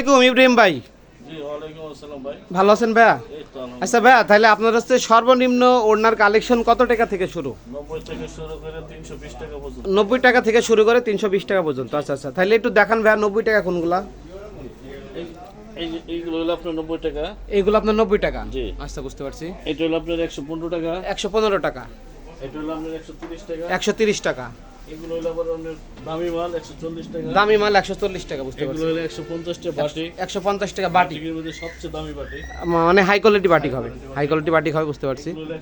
আলাইকুম ইব্রাহিম ভাই। ভালো আছেন ভাইয়া। আচ্ছা ভাইয়া তাহলে আপনার হচ্ছে সর্বনিম্ন ওড়নার কালেকশন কত টাকা থেকে শুরু? নব্বই টাকা থেকে শুরু করে তিনশো বিশ টাকা পর্যন্ত। আচ্ছা আচ্ছা তাহলে একটু দেখান ভাইয়া নব্বই টাকা কোনগুলা? এইগুলো হলো আপনার নব্বই টাকা। এইগুলো আপনার নব্বই টাকা? জি। আচ্ছা বুঝতে পারছি। এটা হলো আপনার একশো পনেরো টাকা। একশো পনেরো টাকা। এটা হলো আপনার একশো তিরিশ টাকা। একশো তিরিশ টাকা। এগুলো হলো আবার আপনার দামি মাল টাকা। দামি মাল টাকা বুঝতে এগুলো হলো বাটি। টাকা বাটি। বাটিকের মধ্যে সবচেয়ে দামি বাটি। মানে হাই কোয়ালিটি বাটি হবে। হাই কোয়ালিটি বাটি হবে বুঝতে পারছি। এগুলো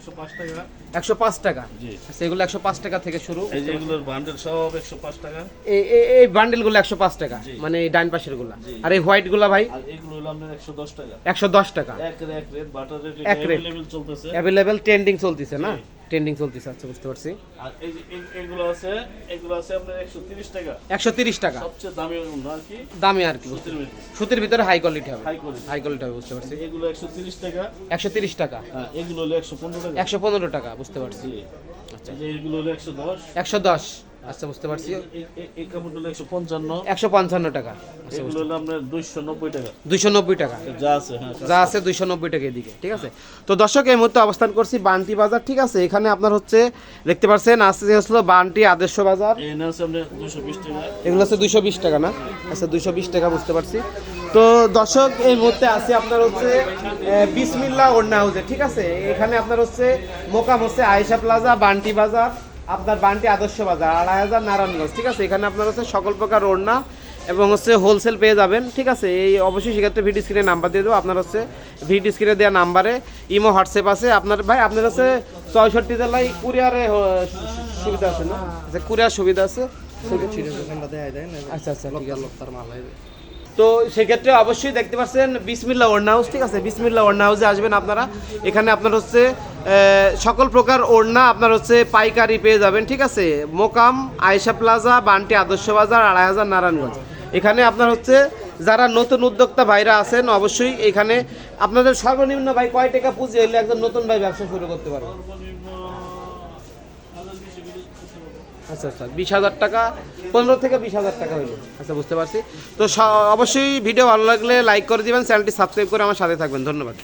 টাকা। জি। আচ্ছা এগুলো টাকা থেকে শুরু। এই যে এগুলোর বান্ডেল সব একশো পাঁচ টাকা। এই এই- বান্ডেলগুলো টাকা মানে এই ডাইন পাশেরগুলা আর এই হোয়াইটগুলা ভাই? আর এগুলো হলো আপনার একশো দশ টাকা। একশো দশ টাকা। এক রেট বাটার চলতেছে। ট্রেন্ডিং চলতেছে না? ট্রেন্ডিং চলতেছে আচ্ছা বুঝতে পারছি। আর এই যে এগুলো আছে এগুলো আছে আপনার একশো তিরিশ টাকা। একশো তিরিশ টাকা। সবচেয়ে দামি ওগুলো আর কি? দামি আর কি সুতির ভিতরে হাই কোয়ালিটি হবে। হাই কোয়ালিটি হাই কোয়ালিটি হবে বুঝতে পারছি। এগুলো একশো তিরিশ টাকা। একশো তিরিশ টাকা। হ্যাঁ এগুলো হলো একশো পনেরো টাকা। একশো পনেরো টাকা বুঝতে পারছি। আচ্ছা এগুলো হলো একশো দশ। একশো দশ। আচ্ছা বুঝতে পারছি। এই কাপড় হলো একশো পঞ্চান্ন। একশো পঞ্চান্ন টাকা। আচ্ছা এগুলো হলো আপনার দুইশো নব্বই টাকা। দুইশো নব্বই টাকা। যা আছে হ্যাঁ যা আছে। দুইশো নব্বই টাকা এদিকে ঠিক আছে? তো দর্শক এই মুহূর্তে অবস্থান করছি বান্টি বাজার ঠিক আছে? এখানে আপনার হচ্ছে দেখতে পাচ্ছেন আসতে হচ্ছিল বান্টি আদর্শ বাজার। এগুলো হচ্ছে দুইশো বিশ টাকা না? আচ্ছা দুইশো বিশ টাকা বুঝতে পারছি। তো দর্শক এই মুহূর্তে আছে আপনার হচ্ছে বিসমিল্লা ওড়না হাউসে ঠিক আছে? এখানে আপনার হচ্ছে মোকাম হচ্ছে আয়েশা প্লাজা বান্টি বাজার। আপনার বান্টি আদর্শ বাজার, আড়াই হাজার নারায়ণগঞ্জ, ঠিক আছে? এখানে আপনার হচ্ছে সকল প্রকার ওড়না এবং হচ্ছে হোলসেল পেয়ে যাবেন, ঠিক আছে? এই অবশ্যই সেক্ষেত্রে ভিডিও স্ক্রিনে নাম্বার দিয়ে দেবো, আপনার হচ্ছে ভিডিও স্ক্রিনে দেওয়া নাম্বারে ইমো, হোয়াটসঅ্যাপ আছে। আপনার ভাই, আপনার হচ্ছে চৌষট্টি জেলায় কুরিয়ারে সুবিধা আছে না? আচ্ছা কুরিয়ার সুবিধা আছে? আচ্ছা আচ্ছা আছে। তো সেক্ষেত্রে অবশ্যই দেখতে পাচ্ছেন বিসমিল্লা ওড়না হাউস, ঠিক আছে? বিসমিল্লা ওড়না হাউসে আসবেন আপনারা। এখানে আপনার হচ্ছে সকল প্রকার ওড়না আপনার হচ্ছে পাইকারি পেয়ে যাবেন, ঠিক আছে? মোকাম, আয়েশা প্লাজা, বান্টি আদর্শ বাজার, আড়াই হাজার নারায়ণগঞ্জ। এখানে আপনার হচ্ছে যারা নতুন উদ্যোক্তা ভাইরা আছেন, অবশ্যই এখানে আপনাদের সর্বনিম্ন ভাই কয় টাকা পুঁজি হইলে একজন নতুন ভাই ব্যবসা শুরু করতে পারবে? আচ্ছা আচ্ছা বিশ হাজার টাকা, পনেরো থেকে বিশ হাজার টাকা হইল। আচ্ছা বুঝতে পারছি। তো অবশ্যই ভিডিও ভালো লাগলে লাইক করে দিবেন, চ্যানেলটি সাবস্ক্রাইব করে আমার সাথে থাকবেন। ধন্যবাদ।